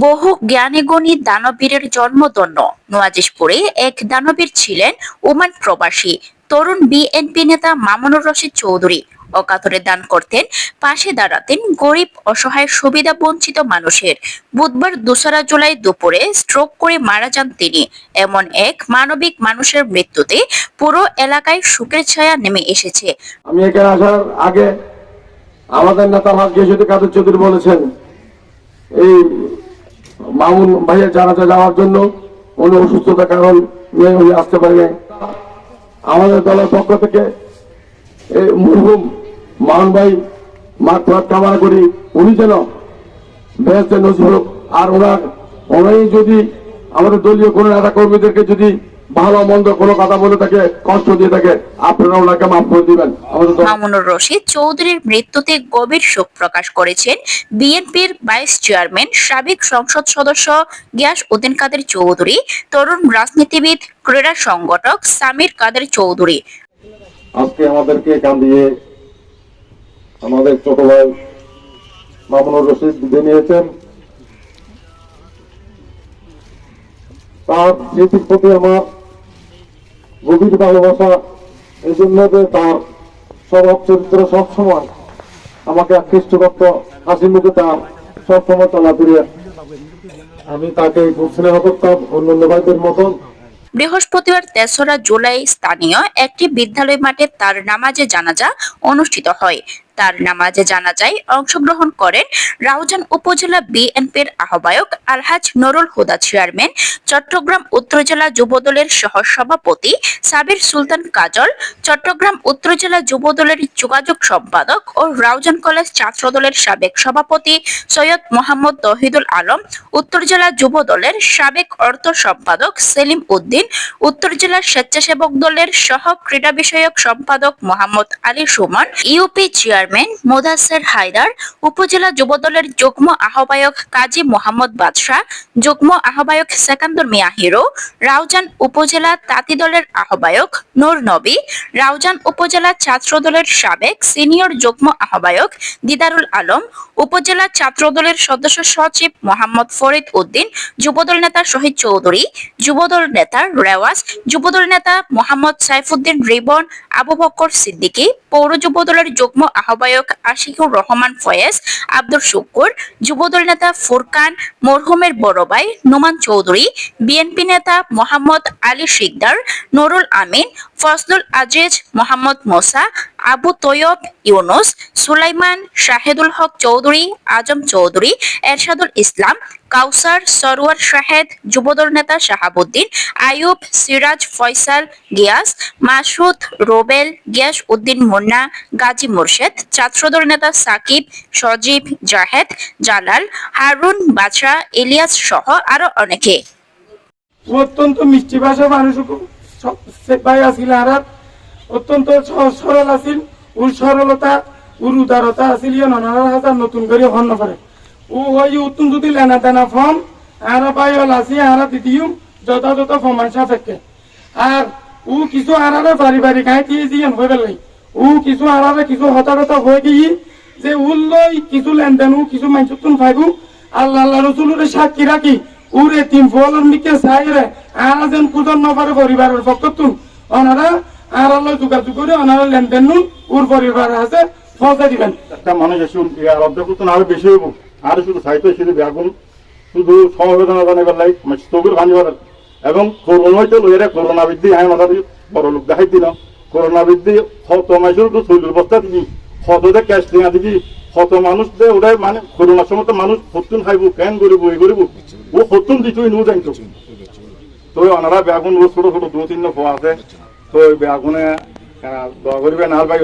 বহু জ্ঞানীগুণী দানবীরের জন্মদন্য নোয়াজিশপুরে এক দানবীর ছিলেন ওমান প্রবাসী, তরুণ বিএনপি নেতা মামুনুর রশিদ চৌধুরী। অকাতরে দান করতেন, পাশে দাঁড়াতেন গরিব, অসহায়, সুবিধা বঞ্চিত মানুষের। বুধবার দোসরা জুলাই দুপুরে স্ট্রোক করে মারা যান তিনি। এমন এক মানবিক মানুষের মৃত্যুতে পুরো এলাকায় শোকের ছায়া নেমে এসেছে। আমি এখানে আসার আগে আমাদের নেতা ভাগ্য কাদের চৌধুরী বলেছেন, এই মামুন ভাইয়ের জানাজা যাওয়ার জন্য উনি অসুস্থতার কারণ নিয়ে উনি আসতে পারেনি। আমাদের দলের পক্ষ থেকে এই মরহুম মামুন ভাই, মাঠ কামনা করি। উনি যেন বেহেস্তে নজর আর ওনার, ওনাই যদি আমাদের দলীয় কোনো নেতা কর্মীদেরকে যদি ভালো মন্দ কোনো কথা বলে থাকে কষ্ট দিয়ে থাকে আপনারা ওনাকে মাফ করে দিবেন। মামুনুর রশিদ চৌধুরীর মৃত্যুতে গভীর শোক প্রকাশ করেছেন বিএনপির ভাইস চেয়ারম্যান সাবেক সংসদ সদস্য গিয়াস উদ্দিন কাদের চৌধুরী তরুণ রাজনীতিবিদ ক্রীড়া সংগঠক সামির কাদের চৌধুরী। আজকে আমাদেরকে এখান দিয়ে আমাদের ছোট ভাই মামুনুর রশিদ বিদায় নিয়েছেন। তার স্মৃতির প্রতি আমার গভীর ভালোবাসা এই জন্য যে তার স্বভাব চরিত্র সবসময় আমাকে আকৃষ্ট করত। হাসি মুখে তার সবসময় চলাফিরে আমি তাকে খুব স্নেহ করতাম অন্য অন্য ভাইদের মতন। বৃহস্পতিবার তেসরা জুলাই স্থানীয় একটি বিদ্যালয় মাঠে তার নামাজে জানাজা অনুষ্ঠিত হয়। তার নামাজে জানাজায় অংশগ্রহণ করেন রাউজান উপজেলা বিএনপির আহ্বায়ক আলহাজ নুরুল হুদা চেয়ারম্যান, চট্টগ্রাম উত্তর জেলা যুবদলের সহ সভাপতি সাবির সুলতান কাজল, চট্টগ্রাম উত্তর জেলা যুবদলের যোগাযোগ সম্পাদক ও রাউজান কলেজ ছাত্রদলের সাবেক সভাপতি সৈয়দ মোহাম্মদ তহিদুল আলম, উত্তর জেলা যুবদলের সাবেক অর্থ সম্পাদক সেলিম উদ্দিন, উত্তর জেলা স্বেচ্ছাসেবক দলের সহ ক্রীড়া বিষয়ক সম্পাদক মোহাম্মদ আলী সুমন, ইউপি চেয়ারম্যান মোদাসের হায়দার, উপজেলা যুবদলের যুগ্ম আহ্বায়ক কাজী মোহাম্মদ বাদশাহ, যুগ্ম আহ্বায়ক সেকান্দর মিয়া হিরো, রাউজান উপজেলা তাঁতি দলের আহ্বায়ক নূর নবী, রাউজান উপজেলা ছাত্র দলের সাবেক সিনিয়র যুগ্ম আহ্বায়ক দিদারুল আলম, উপজেলা ছাত্র দলের সদস্য সচিব মোহাম্মদ ফরিদ উদ্দিন, যুবদল নেতা শহীদ চৌধুরী, যুবদল নেতা রেওয়াজ, যুবদল নেতা মোহাম্মদ সাইফুদ্দিন রিবন, আবু বকর সিদ্দিকী, পৌর যুবদলের যুগ্ম আহ্বায়ক আশিকুর রহমান ফয়েজ, আব্দুল শুকুর, যুবদল নেতা ফুরকান, মরহুমের বড় ভাই নোমান চৌধুরী, বিএনপি নেতা মোহাম্মদ আলী শিকদার, নুরুল আমিন ফজলুল আজিজ, মোহাম্মদ মোসা, আবু তৈয়ব ইউনুস, সুলাইমান শাহেদুল হক চৌধুরী, আজম চৌধুরী, এরশাদুল ইসলাম, কাউসার সরওয়ার শাহেদ, যুবদল নেতা শাহাবুদ্দিন আয়ুব সিরাজ ফয়সাল গিয়াস, মাসুদ রোবেল গিয়াস উদ্দিন মুন্না, গাজী মুর্শেদ, ছাত্রদল নেতা সাকিব, সজীব জাহেদ, জালাল, হারুন বাদশা ইলিয়াস সহ আরও অনেকে। অত্যন্ত মিষ্টি ভাষা মানুষ সব ভাই আছিল আর অত্যন্ত সরল আছিল। ওর সরলতা, ওর উদারতা আছিল ইয়ে হাজার নতুন করে হন পারে ও ওই উত্তম যদি লেনা দেনা ফর্ম আর পাই হল আসি আর দিদিও যথাযথ প্রমাণ সাপেক্ষে। আর ও কিছু আরারে পারিবারিক আয় দিয়ে দিয়ে হয়ে গেলাই ও কিছু আরারে কিছু হতাহত হয়ে গিয়ে, যে উল্লই কিছু লেনদেন ও কিছু মাইসুতুন ফাইবু আল্লাহ আল্লাহ রসুলের সাক্ষী রাখি উরে তিন ফলন নিকে চাইরে আর যেন কুজন নপারে পরিবারের পক্ষতুন ওনারা আর আল্লাহ যোগাযোগ করে ওনারা লেনদেন নুন ওর পরিবার আছে ফসে দিবেন। একটা মানুষ এসে ইয়ার অধ্যক্ষতন আরও বেশি হইব। আর শুধু সাহিত্য শুধু ব্যাগুন শুধু সমবেদনা জানাবার লাই স্থগির ভাঙিবার এবং করোনা হইতে লইরে করোনা বৃদ্ধি আয় মাথা বড় লোক দেখাই দিল করোনা বৃদ্ধি হত মাসের তো শৈল বস্তা দিবি। হততে ক্যাশ দিয়া দিবি। হত মানুষ দে ওটাই মানে করোনার সময় তো মানুষ হতুন খাইব, কেন করিব এই করিব ও হতুন দিছই নু জানতো। তো ওনারা বেগুন ও ছোট ছোট দু তিন ফো আছে। তো বেগুনে দয়া করবে না ভাই